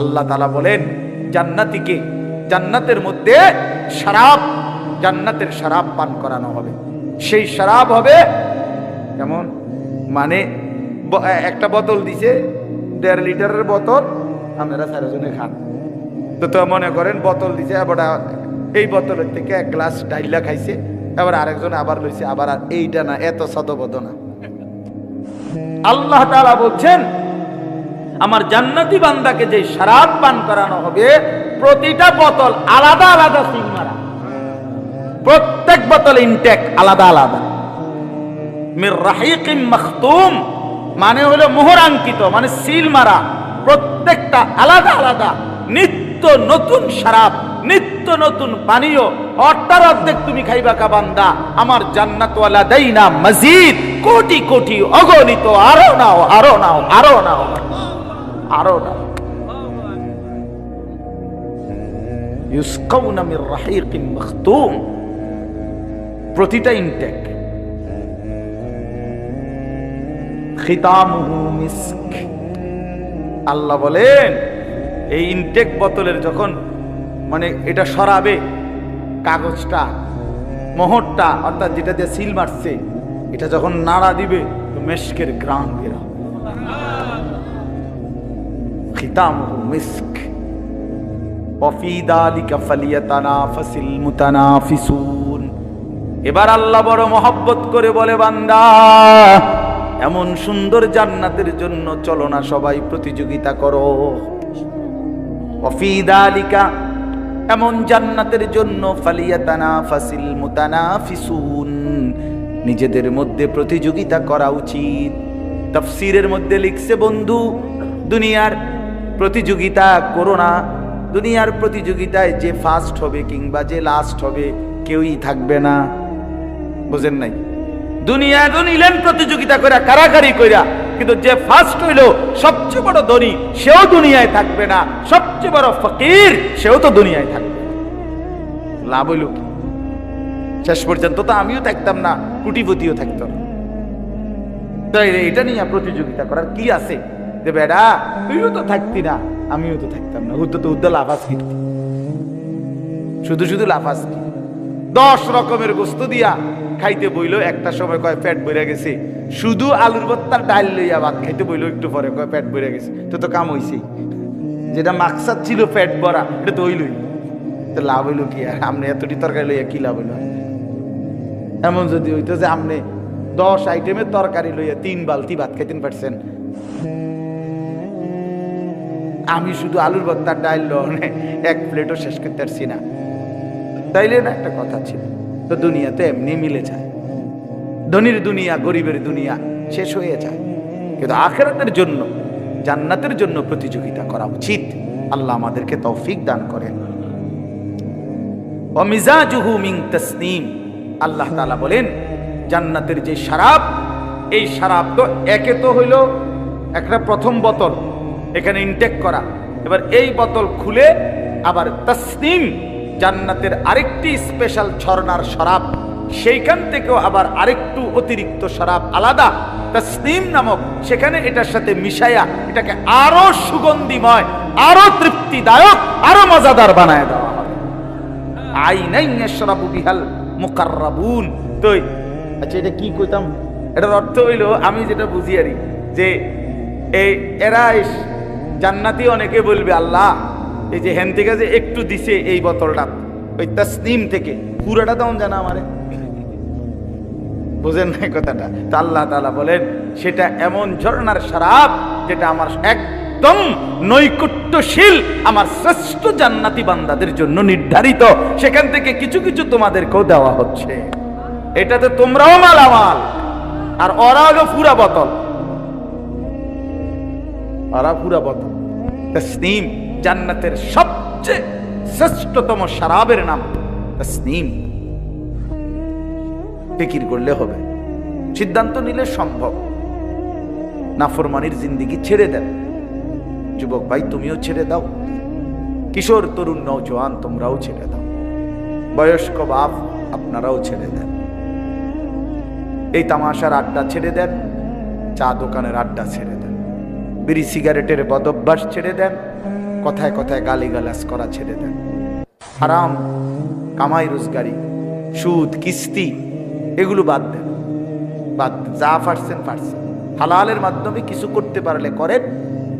আল্লাহ তালা বলেন জান্নাতিকে জান্নাতের মধ্যে শরাব, জান্নাতের শরাব পান করানো হবে। সেই শরাব হবে কেমন মানে একটা বোতল দিছে, দেড় লিটারের বোতল, আপনারা চারজনে খান। তো তো মনে করেন, বোতল দিছে আবার এই বোতলের থেকে এক গ্লাস ডাইলা খাইছে আবার আরেকজন আবার লইছে, আবার আর এইটা না, এত সদবদ না আল্লাহ তাআলা বলছেন আমার জান্নাতি বান্দাকে যে শরাব পান করানো হবে, প্রতিটা বোতল আলাদা আলাদা সিং মারা। প্রত্যেক বোতল ইনটেক আলাদা আলাদা। মির রাহিকিম মখতুম মানে হলো মোহরাঙ্কিত মানে সিল মারা। প্রত্যেকটা আলাদা আলাদা। নিত্য নতুন শরাব নিত্য নতুন পানীয় অর্থার অর্ধেক তুমি খাইবা কাবান্দা আমার জান্নাতওয়ালা দেইনা মজিদ। কোটি কোটি অগণিত আরও নাও আরও নাও আরও নাও। আরও মখতুম। প্রতিটা ইনটেক আল্লাহ বলেন, এই ইনটেক বোতলের যখন মানে এটা সরাবে, কাগজটা, মোহরটা, অর্থাৎ যেটা দিয়ে সিল মারছে, এটা যখন নাড়া দিবে, তো মেশকের গ্রাম বেরা খিতামুহু মিস্ক وفي ذلك فليتنافس المتنافسون এবার আল্লাহ বড় মহব্বত করে বলে বান্দা এমন সুন্দর জান্নাতের জন্য চলো না সবাই প্রতিযোগিতা করো وفي ذلك এমন জান্নাতের জন্য ফালিয়াতানাফাসিল মুতানাফিসুন নিজেদের মধ্যে প্রতিযোগিতা করা উচিত তাফসীরের মধ্যে লিখছে বন্ধু দুনিয়ার প্রতিযোগিতা করো না। দুনিয়ার প্রতিযোগিতায় যে ফার্স্ট হবে কিংবা যে লাস্ট হবে, কেউই থাকবে না। বুঝেন নাই? দুনিয়ায় তো নিলেন প্রতিযোগিতা করে কারাকারি কইরা, কিন্তু যে ফার্স্ট হইল, সবচেয়ে বড় ধনী, সেও দুনিয়ায় থাকবে না। সবচেয়ে বড় ফকির, সেও তো দুনিয়ায় থাকবে। লাভ হইল কি? শেষ পর্যন্ত তো আমিও থাকতাম না, কুটিপতিও থাকতাম। তাই এটা নিয়ে প্রতিযোগিতা করার কি আছে? যে বেড়া তুইও তো থাকতি না। আমিও তো থাকতাম না। হুদ্দ তো হুদ্দ লাফাস কি? শুধু শুধু লাফাস কি? দশ রকমের গোস্ত দিয়া খাইতে বইল। একটা সময় কয় পেট ভরে গেছে। শুধু আলুর ভর্তার ডাল লইয়া ভাত খাইতে বইল, একটু পরে কয় পেট ভরে গেছে। তো তো কাম হইছেই যেটা মাকসাদ ছিল পেট ভরা, এটা তো হইলই। তো লাভ হইল কি? আর আমনে এতটি তরকারি লইয়া কি লাভ হইল? এমন যদি হইতো যে আমনে দশ আইটেমের তরকারি লইয়া তিন বালতি ভাত খাইতেন পারছেন। আমি শুধু আলুর ভর্তার ডাল লনে এক প্লেটও শেষ করতে পারছি না। তাইলে না একটা কথা ছিল, তো দুনিয়াতে এমনি মিলে যায়। ধনীর দুনিয়া, গরিবের দুনিয়া শেষ হয়ে যায়। কিন্তু আখেরাতের জন্য, জান্নাতের জন্য প্রতিযোগিতা করা উচিত। আল্লাহ আমাদেরকে তৌফিক দান করেন। অমিজাজুহু মিং তসনিম। আল্লাহ তাআলা বলেন, জান্নাতের যে শরাব এই শরাব তো একে তো হইল একটা প্রথম বোতল। এখানে ইনটেক করা। এবার এই বোতল খুলে আবার তসনিম জান্নাতের আরেকটি স্পেশাল ঝর্ণার শরাব। সেইখান থেকেও আবার আরেকটু অতিরিক্ত শরাব আলাদা। তসনিম নামক সেখানে এটার সাথে মিশাইয়া এটাকে আরও সুগন্ধিময়, আরও তৃপ্তিদায়ক, আরও মজাদার বানায় দেওয়া আচ্ছা এটা কি এটার অর্থ হইল, আমি যেটা বুঝি আরি যে এই এরা জান্নাতি অনেকে বলবে, আল্লাহ, এই যে হেন থেকে যে একটু দিছে এই বোতলটা, ওই তাসনিম থেকে, পুরাটা দাম জানা আমারে? বুঝেন না কথাটা? তো আল্লাহ তাআলা বলেন, সেটা এমন ঝর্ণার শরাব যেটা আমার একদম নৈকট্যশীল, আমার শ্রেষ্ঠ জান্নাতি বান্দাদের জন্য নির্ধারিত। সেখান থেকে কিছু কিছু তোমাদেরকেও দেওয়া হচ্ছে। এটাতে তোমরাও মালামাল, আর ওরা হলো পুরা বোতল। ওরা পুরা বোতল তসনিম জান্নাতের সবচেয়ে শ্রেষ্ঠতম শরাবের নাম তসনিম। ফিকির করলে হবে। সিদ্ধান্ত নিলে সম্ভব। নাফরমানির জিন্দিগি ছেড়ে দেন। যুবক ভাই, তুমিও ছেড়ে দাও। কিশোর, তরুণ নৌজওয়ান তোমরাও ছেড়ে দাও। বয়স্ক বাপ, আপনারাও ছেড়ে দেন। এই তামাশার আড্ডা ছেড়ে দেন। চা দোকানের আড্ডা ছেড়ে বিড়ি সিগারেটের বদভ্যাস ছেড়ে দেন, কথায় কথায় গালিগালাজ করা ছেড়ে দেন। হারাম, কামাই রোজগারি, সুদ, কিস্তি, এগুলো বাদ দেন। বাদ। যা পারছেন পারছেন। হালালের মাধ্যমে কিছু করতে পারলে করেন,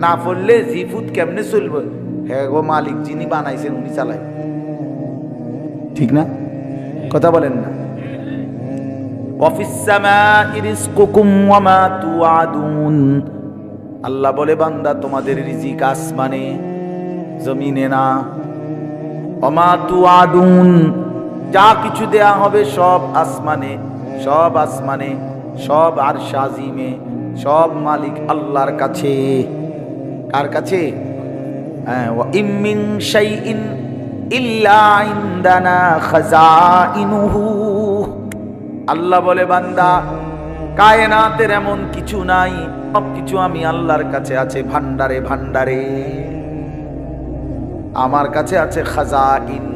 না পড়লে জিফুদ কেমনে চলবে? হ্যাঁ গো মালিক, যিনি বানাইছেন উনি চালায়। ঠিক না? কথা বলেন না। আল্লাহ বলে, বান্দা, তোমাদের রিজিক আসমানে, জমিনে না। অমা তু আদুন যা কিছু দেয়া হবে সব আসমানে সব আসমানে, সব আর সাজিমে সব মালিক আল্লাহর কাছে। কার কাছে? হ্যাঁ ইল্লা আল্লাহ বলে, বান্দা, কায়নাতের এমন কিছু নাই সব কিছু আমি আল্লাহর কাছে আছে ভান্ডারে ভান্ডারে আমার কাছে আছে খাজাইন।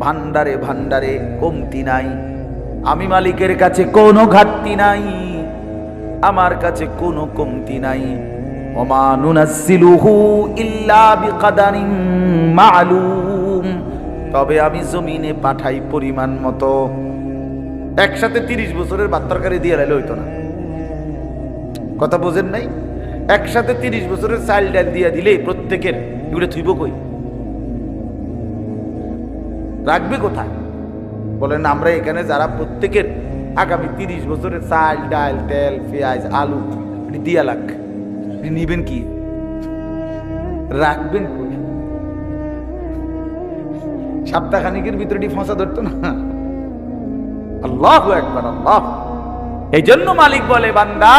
ভান্ডারে ভান্ডারে কমতি নাই। আমি মালিকের কাছে কোনো ঘাটতি নাই। আমার কাছে কোনো কমতি নাই। তবে আমি জমিনে পাঠাই পরিমাণ মতো। একসাথে তিরিশ বছরের ভাত তরকারি দিয়ে লাইলে হইতো না। কথা বোঝেন নাই? একসাথে তিরিশ বছরের চাল ডাল দিয়ে দিলে প্রত্যেকের এগুলো থুইব কই? রাখবে কোথায়? বলেন, আমরা এখানে যারা প্রত্যেকের আগামী তিরিশ বছরের চাল ডাল, তেল, পেঁয়াজ, আলু দিয়া এটি নিবেন কি? রাখবেন সপ্তাহখানিকের ভিতরে ফসা ধরতো না? আল্লাহ একবার আল্লাহ। এই জন্য মালিক বলে, বান্দা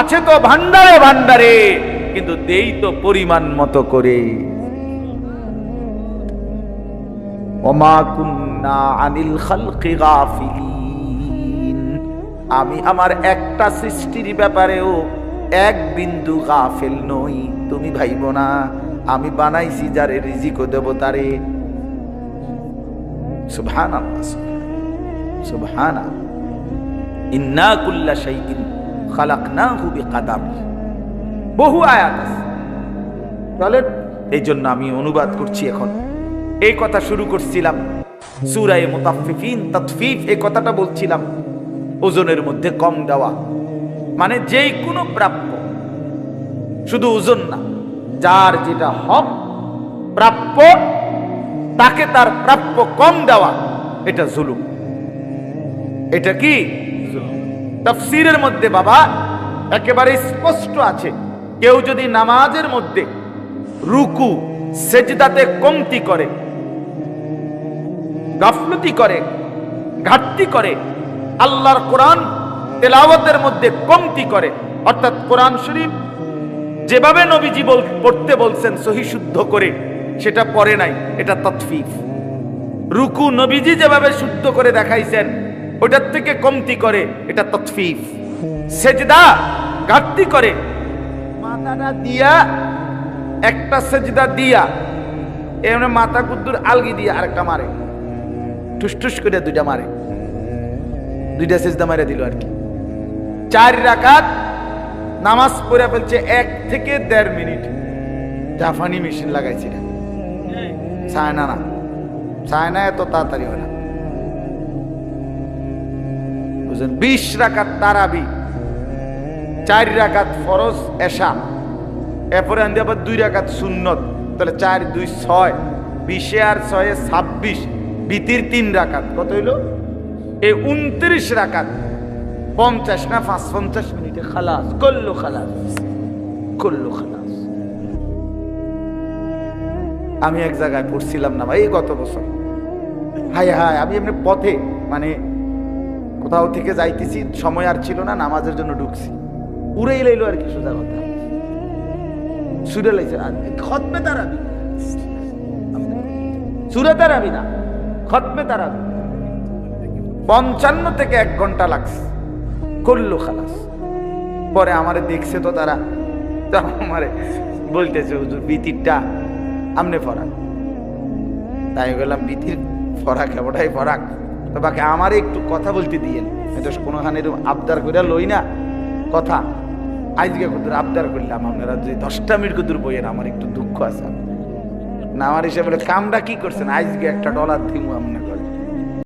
আছে তো ভান্ডারে ভান্ডারে, কিন্তু দেই তো পরিমাণ মতো করে। আনিল আমি আমার একটা সৃষ্টির ব্যাপারেও এক বিন্দু গাফেল নই। তুমি ভাইব না, আমি বানাইছি যারে রিজিকও দেব তারে। সুবহান সুবহানা ইন্না কুল্লা শাইইন। বহু আয়াত আছে। তাহলে এই জন্য আমি অনুবাদ করছি এখন। এই কথা শুরু করছিলাম। সুরায় মুতাফফিফিন, তাতফিফ, এই কথাটা বলছিলাম। ওজনের মধ্যে কম দেওয়া। মানে যেই কোনো প্রাপ্য। শুধু ওজন না, যার যেটা হক প্রাপ্য, তাকে তার প্রাপ্য কম দেওয়া, এটা জুলুম। এটা কি? তফসিরের মধ্যে বাবা, একেবারে স্পষ্ট আছে। কেউ যদি নামাজের মধ্যে রুকু, সেজদাতে কমতি করে, গাফলতি করে, ঘাটতি করে, আল্লাহর কোরআন তেলাওয়াতের মধ্যে কমতি করে, অর্থাৎ কোরআন শরীফ যেভাবে নবীজি বল, পড়তে বলছেন সহি শুদ্ধ করে, সেটা পড়ে নাই, এটা তৎফিফ রুকু নবীজি যেভাবে শুদ্ধ করে দেখাইছেন ওটার থেকে কমতি করে, এটা তৎফিফ সেজদা ঘাটতি করে। মাথাটা দিয়া, একটা সেজদা দিয়া এমনি মাথা কুদ্দুর আলগি দিয়া আরেকটা মারে। ঠুস করে দুইটা মারে। দুইটা সেজদা মারে দিল আর কি। চার রাকাত নামাজ পড়ে ফেলছে এক থেকে দেড় মিনিট। জাফানি মেশিন লাগাইছি। না চায়না না। চায়না এত তাড়াতাড়ি হয় না। বিশ রাকাত তারাবি, চার রাকাত ফরজ এশা, এরপরে আনতে আবার দুই রাকাত সুন্নত, তাহলে চার, দুই, ছয়, বিশে আর ছয়ে ছাব্বিশ, বিতির তিন রাকাত, কত হইল? এই উনত্রিশ রাকাত, পঞ্চাশ না পাঁচ, পঞ্চাশ মিনিটে খালাস, করল খালাস করল খালাস। আমি এক জায়গায় পড়ছিলাম না ভাই গত বছর। হায় হায়, আমি এমনি পথে মানে কোথাও থেকে যাইতেছি, সময় আর ছিল না, নামাজের জন্য ঢুকছি। উড়েই লাইলো আর কি সোজা কথা। সুরে লাইছে খতমে তারাবি সুরে তারাবি না, খতমে তারাবি পঞ্চান্ন থেকে এক ঘণ্টা লাগছে। করল খালাস। পরে আমারে দেখছে তো তারা। তো আমারে বলতেছে, হুজুর, বিতিরটা আমনে ফরাক। তাই বললাম, বিতির ফরাক ওটাই ফরাক। বাকি আমার একটু কথা বলতে দিয়েন এটা কোনোখানে এরকম আবদার করে লই না। কথা। আজকে কত আবদার করলাম আপনারা যে দশটা মিনিট কুদুর বইয়ের আমার একটু দুঃখ আছে। না, আমার হিসাবে কামটা কি করছেন? আজকে একটা ডলার দিমু আপনার